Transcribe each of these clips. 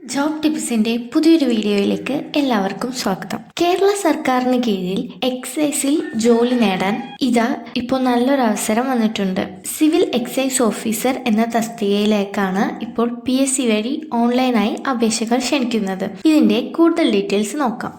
Job ടിപ്സിന്റെ പുതിയൊരു വീഡിയോയിലേക്ക് എല്ലാവർക്കും സ്വാഗതം. കേരള സർക്കാരിന് കീഴിൽ എക്സൈസിൽ ജോലി നേടാൻ ഇതാ ഇപ്പോൾ നല്ലൊരു അവസരം വന്നിട്ടുണ്ട്. സിവിൽ എക്സൈസ് ഓഫീസർ എന്ന തസ്തികയിലേക്കാണ് ഇപ്പോൾ പി വഴി ഓൺലൈനായി അപേക്ഷകൾ ക്ഷണിക്കുന്നത്. ഇതിന്റെ കൂടുതൽ ഡീറ്റെയിൽസ് നോക്കാം.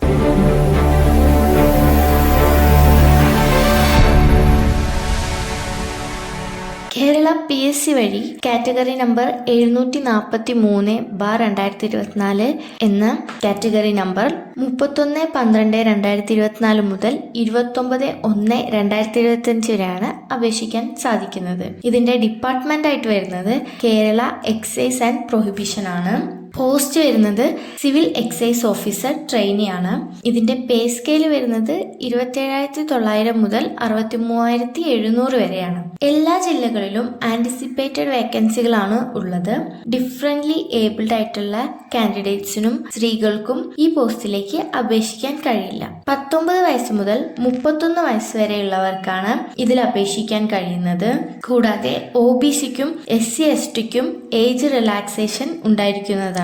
കേരള പി എസ് സി വഴി കാറ്റഗറി നമ്പർ എഴുന്നൂറ്റി നാൽപ്പത്തി മൂന്ന് ബാർ രണ്ടായിരത്തി ഇരുപത്തിനാല് എന്ന കാറ്റഗറി നമ്പർ മുപ്പത്തൊന്ന് പന്ത്രണ്ട് രണ്ടായിരത്തി ഇരുപത്തിനാല് മുതൽ ഇരുപത്തൊമ്പത് ഒന്ന് രണ്ടായിരത്തി ഇരുപത്തഞ്ച് വരെയാണ് അപേക്ഷിക്കാൻ സാധിക്കുന്നത്. ഇതിന്റെ ഡിപ്പാർട്ട്മെന്റ് ആയിട്ട് വരുന്നത് കേരള എക്സൈസ് ആൻഡ് പ്രൊഹിബിഷൻ ആണ്. പോസ്റ്റ് വരുന്നത് സിവിൽ എക്സൈസ് ഓഫീസർ ട്രെയിനി ആണ് ഇതിന്റെ പേ സ്കെയിൽ വരുന്നത് ഇരുപത്തേഴായിരത്തി തൊള്ളായിരം മുതൽ അറുപത്തി മൂവായിരത്തി എഴുന്നൂറ് വരെയാണ്. എല്ലാ ജില്ലകളിലും ആന്റിസിപ്പേറ്റഡ് വേക്കൻസികളാണ് ഉള്ളത്. ഡിഫറെന്റ്ലി ഏബിൾഡ് ആയിട്ടുള്ള കാൻഡിഡേറ്റ്സിനും സ്ത്രീകൾക്കും ഈ പോസ്റ്റിലേക്ക് അപേക്ഷിക്കാൻ കഴിയില്ല. പത്തൊമ്പത് വയസ്സ് മുതൽ മുപ്പത്തൊന്ന് വയസ്സ് വരെയുള്ളവർക്കാണ് ഇതിൽ അപേക്ഷിക്കാൻ കഴിയുന്നത്. കൂടാതെ ഒ ബി സിക്കും എസ് സി എസ് ടിക്കും ഏജ് റിലാക്സേഷൻ ഉണ്ടായിരിക്കുന്നതാണ്.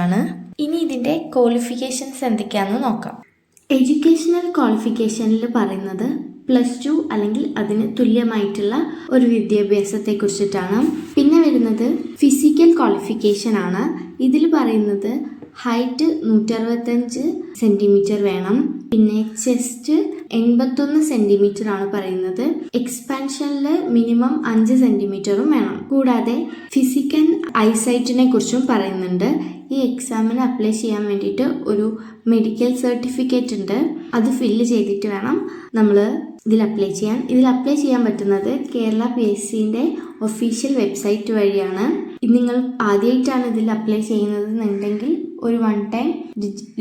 ഇനി ഇതിന്റെ ക്വാളിഫിക്കേഷൻസ് എന്തൊക്കെയാണെന്ന് നോക്കാം. എഡ്യൂക്കേഷണൽ ക്വാളിഫിക്കേഷനിൽ പറയുന്നത് പ്ലസ് ടു അല്ലെങ്കിൽ അതിന് തുല്യമായിട്ടുള്ള ഒരു വിദ്യാഭ്യാസത്തെ കുറിച്ചിട്ടാണ്. പിന്നെ വരുന്നത് ഫിസിക്കൽ ക്വാളിഫിക്കേഷൻ ആണ്. ഇതിൽ പറയുന്നത് ഹൈറ്റ് നൂറ്ററുപത്തഞ്ച് സെന്റിമീറ്റർ വേണം. പിന്നെ ചെസ്റ്റ് എൺപത്തൊന്ന് സെന്റിമീറ്റർ ആണ് പറയുന്നത്. എക്സ്പാൻഷനിൽ മിനിമം അഞ്ച് സെന്റിമീറ്ററും വേണം. കൂടാതെ ഫിസിക്കൽ ഐസൈറ്റിനെ കുറിച്ചും പറയുന്നുണ്ട്. ഈ എക്സാമിന് അപ്ലൈ ചെയ്യാൻ വേണ്ടിയിട്ട് ഒരു മെഡിക്കൽ സർട്ടിഫിക്കറ്റ് ഉണ്ട്. അത് ഫില്ല് ചെയ്തിട്ട് വേണം നമ്മൾ ഇതിൽ അപ്ലൈ ചെയ്യാൻ. ഇതിൽ അപ്ലൈ ചെയ്യാൻ പറ്റുന്നത് കേരള പി എസ് സിന്റെ ഒഫീഷ്യൽ വെബ്സൈറ്റ് വഴിയാണ്. നിങ്ങൾ ആദ്യമായിട്ടാണ് ഇതിൽ അപ്ലൈ ചെയ്യുന്നതെന്നുണ്ടെങ്കിൽ ഒരു വൺ ടൈം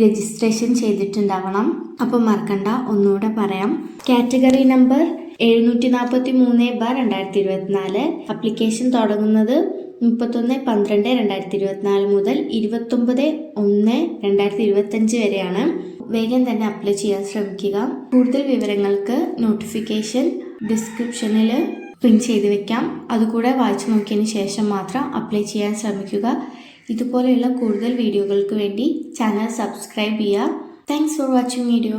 രജിസ്ട്രേഷൻ ചെയ്തിട്ടുണ്ടാവണം. അപ്പം മറക്കണ്ട ഒന്നുകൂടെ പറയാം. കാറ്റഗറി നമ്പർ എഴുന്നൂറ്റി നാൽപ്പത്തി മൂന്ന് ബാർ രണ്ടായിരത്തി ഇരുപത്തിനാല് അപ്ലിക്കേഷൻ തുടങ്ങുന്നത് മുപ്പത്തൊന്ന് പന്ത്രണ്ട് രണ്ടായിരത്തി ഇരുപത്തിനാല് മുതൽ ഇരുപത്തൊമ്പത് ഒന്ന് രണ്ടായിരത്തി ഇരുപത്തഞ്ച് വരെയാണ്. വേഗം തന്നെ അപ്ലൈ ചെയ്യാൻ ശ്രമിക്കുക. കൂടുതൽ വിവരങ്ങൾക്ക് നോട്ടിഫിക്കേഷൻ ഡിസ്ക്രിപ്ഷനിൽ പ്രിന്റ് ചെയ്ത് വെക്കാം. അതുകൂടെ വായിച്ചു നോക്കിയതിന് ശേഷം മാത്രം അപ്ലൈ ചെയ്യാൻ ശ്രമിക്കുക. ഇതുപോലെയുള്ള കൂടുതൽ വീഡിയോകൾക്ക് വേണ്ടി ചാനൽ സബ്സ്ക്രൈബ് ചെയ്യുക. Thanks for watching video